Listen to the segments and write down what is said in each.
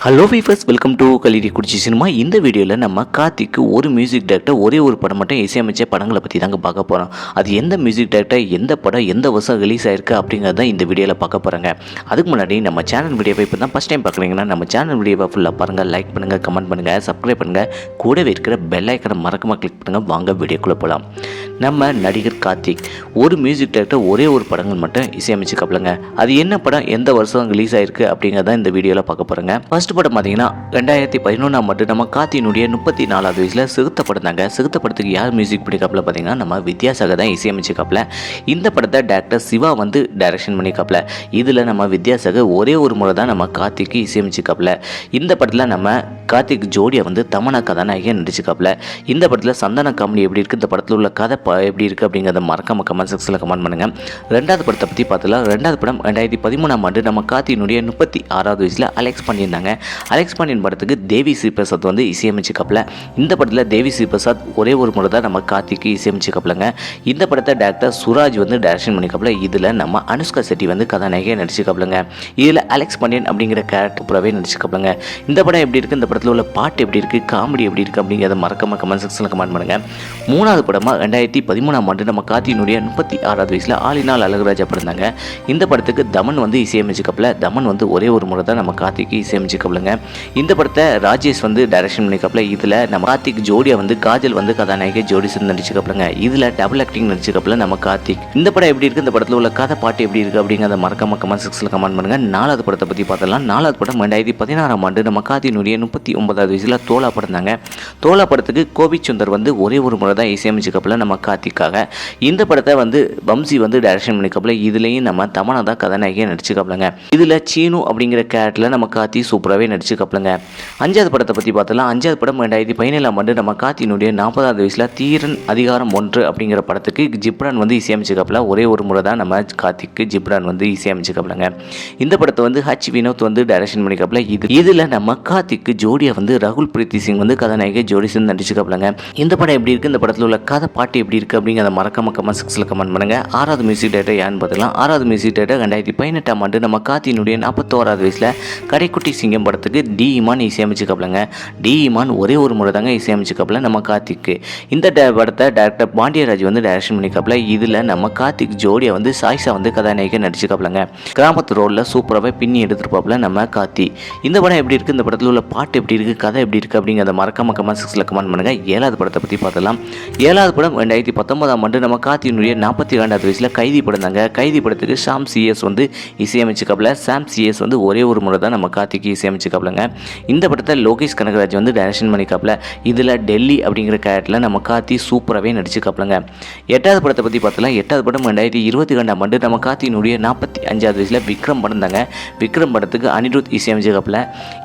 Hello viewers welcome to கலிடி குடிச்சி cinema இந்த வீடியோவில் நம்ம கார்த்திக்கு ஒரு மியூசிக் டேரக்டர் ஒரே ஒரு படம் மட்டும் இசையமைச்ச படங்களை பற்றி தாங்க பார்க்க போகிறோம் அது எந்த மியூசிக் டேரக்டர் எந்த படம் எந்த வருஷம் ரிலீஸ் ஆயிருக்கு அப்படிங்கிறத இந்த வீடியோவில் பார்க்க போகிறாங்க அதுக்கு முன்னாடி நம்ம சேனல் வீடியோவை இப்போ தான் ஃபஸ்ட் டைம் பார்க்குறீங்கன்னா நம்ம சேனல் வீடியோவை ஃபுல்லாக பாருங்கள் லைக் பண்ணுங்கள் கமெண்ட் பண்ணுங்கள் சப்ஸ்கிரைப் பண்ணுங்கள் கூடவே இருக்கிற பெல் ஐக்கனை மறக்காமல் கிளிக் பண்ணுங்கள் வாங்க வீடியோக்குள்ளே போகலாம் நம்ம நடிகர் கார்த்திக் ஒரு மியூசிக் டேரக்டர் ஒரே ஒரு படங்கள் மட்டும் இசையமைச்சு கப்பலங்க அது என்ன படம் எந்த வருஷம் ரிலீஸ் ஆயிருக்கு அப்படிங்கிறத இந்த வீடியோவில் பார்க்க போகிறோங்க ஃபர்ஸ்ட் படம் பார்த்தீங்கன்னா ரெண்டாயிரத்தி பதினொன்றாம் ஆண்டு நம்ம கார்த்தியினுடைய முப்பத்தி நாலாவது வயசில் சிறுத்த படம் தாங்க சிறுத்த படத்துக்கு யார் மியூசிக் பிடிக்காப்பில் பார்த்தீங்கன்னா நம்ம வித்யாசாகர் தான் இசையமைச்சிக்காப்புல இந்த படத்தை டேரக்டர் சிவா வந்து டைரக்ஷன் பண்ணிக்காப்புல இதில் நம்ம வித்யாசாகர் ஒரே ஒரு முறை தான் நம்ம கார்த்திக்கு இசையமைச்சிக்காப்புல இந்த படத்தில் நம்ம கார்த்திக் ஜோடியை வந்து தமனா கதாநாயகியாக நடிச்சுக்காப்புல இந்த படத்தில் சந்தன காமெடி எப்படி இருக்குது இந்த படத்தில் உள்ள கதை ப எப்படி இருக்குது அப்படிங்கிறத மறக்காம கமெண்ட் செக்ஷனில் கமெண்ட் பண்ணுங்கள் ரெண்டாவது படத்தை பற்றி பார்த்தலாம் ரெண்டாவது படம் ரெண்டாயிரத்தி பதிமூணாம் ஆண்டு நம்ம கார்த்தியினுடைய முப்பத்தி ஆறாவது வயசில் அலெக்ஸ் பண்ணியிருந்தாங்க. அலெக்ஸ் பாண்டியன் படத்துக்கு தேவி ஸ்ரீ பிரசாத் வந்து இசையமைச்சிக்காப்புல இந்த படத்தில் தேவி ஸ்ரீ பிரசாத் ஒரே ஒரு முறை தான் நம்ம கார்த்திக்கு இசையமைச்சிக்காப்புலங்க இந்த படத்தை டேரக்டர் சுராஜ் வந்து டைரக்ஷன் பண்ணிக்காப்புல இதில் நம்ம அனுஷ்கா செட்டி வந்து கதாநாயகியாக நடிச்சுக்காப்புலங்க இதில் அலெக்ஸ் பாண்டியன் அப்படிங்கிற கேரக்டர் புறவே நடிச்சுக்காப்புலங்க இந்த படம் எப்படி இருக்குது இந்த படத்தில் உள்ள பாட்டு எப்படி இருக்குது காமெடி எப்படி இருக்குது அப்படிங்கிறத மறக்காம கமெண்ட் செக்ஷனில் கமெண்ட் பண்ணுங்கள் மூணாவது படமாக ரெண்டாயிரத்தி பதிமூணாம் ஆண்டு நம்ம கார்த்தியினுடைய முப்பத்தி ஆறாவது வயசில் ஆலினால் அழகுராஜா பிறந்தாங்க. இந்த படத்துக்கு தமன் வந்து இசையமைச்சிக்கப்பல தமன் வந்து ஒரே ஒரு முறை தான் நம்ம கார்த்திக்கு சொல்லுங்கள் இந்த படத்தை ராஜேஷ் வந்து டைரக்ஷன் பண்ணிக்கப்பல இதில் நம்ம கார்த்திக் ஜோடியா வந்து காஜல் வந்து கதாநாயகி ஜோடி சேர்ந்து நடிச்சுக்கப்பலங்க இதில் டபுள் ஆக்டிங் நடிச்சுக்கப்பல நம்ம கார்த்திக். இந்த படம் எப்படி இருக்குது இந்த படத்தில் உள்ள கதை பாட்டு எப்படி இருக்குது அப்படிங்கிறத மறக்காம கமெண்ட் செக்ஷனில் கமெண்ட் பண்ணுங்க. நாலாவது படத்தை பற்றி பார்த்தலாம் நாலாவது படம் ரெண்டாயிரத்தி பதினாறாம் ஆண்டு நம்ம கார்த்தியினுடைய முப்பத்தி ஒன்பதாவது வயசில் தோலா படம்தாங்க தோலா படத்துக்கு கோபி சுந்தர் வந்து ஒரே ஒரு முறை தான் இசையமைச்சிக்கப்பல நம்ம கார்த்திக்காக. இந்த படத்தை வந்து வம்சி வந்து டைரக்ஷன் பண்ணிக்கப்பல இதுலேயும் நம்ம தமனா தான் கதாநாயகியாக நடிச்சுக்கப்பலங்க இதில் சீனு அப்படிங்கிற கேரக்டரில் நம்ம கார்த்தி சூப்பராகவே நடிச்சுக்கப்பலங்க அஞ்சாவது படத்தை பற்றி பார்த்தலாம். அஞ்சாவது படம் ரெண்டாயிரத்தி பதினேழாம் ஆண்டு நம்ம காத்தினுடைய நாற்பதாவது வயசில் தீரன் அதிகாரம் ஒன்று அப்படிங்கிற படத்துக்கு ஜிப்ரான் வந்து இசையமைச்சிக்கப்பல ஒரே ஒரு முறை தான் நம்ம கார்த்திக்கு ஜிப்ரான் வந்து இசையமைச்சிக்கப்பலங்க இந்த படத்தை வந்து ஹச் வினோத் வந்து டைரக்ஷன் பண்ணிக்கப்பல இது இதில் நம்ம கார்த்திக்கு ஜோடியா வந்து ராகுல் பிரீத்தி சிங் வந்து கதாநாயகி ஜோடி சேர்ந்து நடிச்சுக்கப்பலங்க இந்த படம் எப்படி இருக்குது இந்த படத்தில் உள்ள கதை பாட்டு எப்படி இருக்குது அப்படிங்கிறத மறக்காம கமெண்ட் செக்ஷனில் கமெண்ட் பண்ணுங்க. ஆறாவது மியூசிக் டேட்டர் யாருன்னு பார்த்துக்கலாம். ஆறாவது மியூசிக் டேட்டர் ரெண்டாயிரத்தி பதினெட்டாம் ஆண்டு நம்ம கார்த்தியினுடைய நாற்பத்தோராவது வயசில் கடைக்குட்டி சிங்கம் படத்துக்கு டி இமான் இசையமைச்சுக்கப்பலங்க டி இமான் ஒரே ஒரு முறை தாங்க இசையமைச்சுக்கப்பல நம்ம கார்த்திக்கு. இந்த படத்தை டேரக்டர் பாண்டியராஜ் வந்து டைரக்ஷன் பண்ணிக்காப்புல இதில் நம்ம கார்த்திக் ஜோடியை வந்து சாய்ஸா வந்து கதாநாயகி நடிச்சுக்காப்புலங்க கிராமத்து ரோலில் சூப்பராகவே பின்னி எடுத்துருப்பாப்புல நம்ம கார்த்தி. இந்த படம் எப்படி இருக்குது இந்த படத்தில் உள்ள பாட்டு எப்படி இருக்குது கதை எப்படி இருக்குது அப்படிங்கிறத மறக்காம கமெண்ட் சிக்ஸில் கமெண்ட் பண்ணுங்கள் ஏழாவது படத்தை பற்றி பார்த்தலாம் ஏழாவது படம் ரெண்டாயிரத்தி பத்தொன்பதாம் ஆண்டு நம்ம கார்த்தியினுடைய நாற்பத்தி ரெண்டாவது வயசில் கைதி படம் தாங்க. கைதி படத்துக்கு ஷாம் சிஎஸ் வந்து இசையமைச்சுக்காப்புல சாம் சிஎஸ் வந்து ஒரே ஒரு முறை தான் நம்ம கார்த்திக்கு இசையமைச்சுக்காப்புலங்க இந்த படத்தை லோகேஷ் கனகராஜ் வந்து டைரக்ஷன் பண்ணிக்காப்புல இதில் டெல்லி அப்படிங்கிற கேரக்டரில் நம்ம காத்தி சூப்பராகவே நடிச்சுக்காப்லங்க எட்டாவது படத்தை பற்றி பார்த்தலாம் எட்டாவது படம் ரெண்டாயிரத்தி இருபத்தி ரெண்டாம் ஆண்டு நம்ம காத்தினுடைய நாற்பத்தி அஞ்சாவது வயசில் விக்ரம் படம் தாங்க விக்ரம் படத்துக்கு அனிருத் இசையமைச்சுக்காப்புல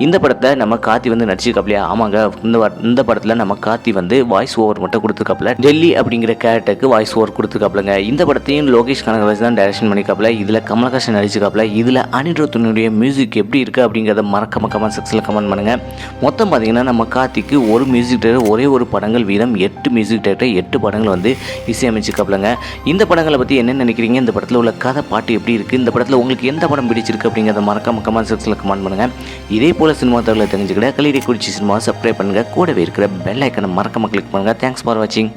இந்த படத்தை நம்ம காத்தி வந்து நடிச்சுக்காப்புலையா ஆமாங்க. இந்த இந்த படத்தில் நம்ம காத்தி வந்து வாய்ஸ் ஓவர் மட்டும் கொடுத்துருக்காப்புல டெல்லி அப்படிங்கிற கேரக்டருக்கு வாய்ஸ் ஓவர் கொடுத்துருக்காப்லங்க. இந்த படத்தையும் லோகேஷ் கனகராஜ் தான் டைரக்ஷன் பண்ணிக்காப்புல இதில் கமலஹாசன் நடிச்சுக்காப்புல இதில் அனிருத்தினுடைய மியூசிக் எப்படி இருக்குது அப்படிங்கிறத மறக்க மறக்காம கமெண்ட் செக்ஷனில் கமெண்ட் பண்ணுங்கள் மொத்தம் பார்த்தீங்கன்னா நம்ம கார்த்திக்கு ஒரு மியூசிக் டைரக்டர் ஒரே ஒரு படங்கள் வீதம் எட்டு மியூசிக் டைரக்டர் எட்டு படங்கள் வந்து இசையமைச்சிருக்காப்லங்க இந்த படங்களை பற்றி என்ன நினைக்கிறீங்க? இந்த படத்தில் உள்ள கதை பாட்டு எப்படி இருக்குது இந்த படத்தில் உங்களுக்கு எந்த படம் பிடிச்சிருக்கு அப்படிங்கிறத மறக்காம கமெண்ட் செக்ஷனில் கமெண்ட் பண்ணுங்கள் இதே போல் சினிமா தகவலை தெரிஞ்சுக்கிட கலிடி குறிச்சி சினிமா சப்ஸ்கிரைப் பண்ணுங்கள் கூடவே இருக்கிற பெல் ஐக்கனை மறக்காம கிளிக் பண்ணுங்கள் தேங்க்ஸ் ஃபார் வாட்சிங்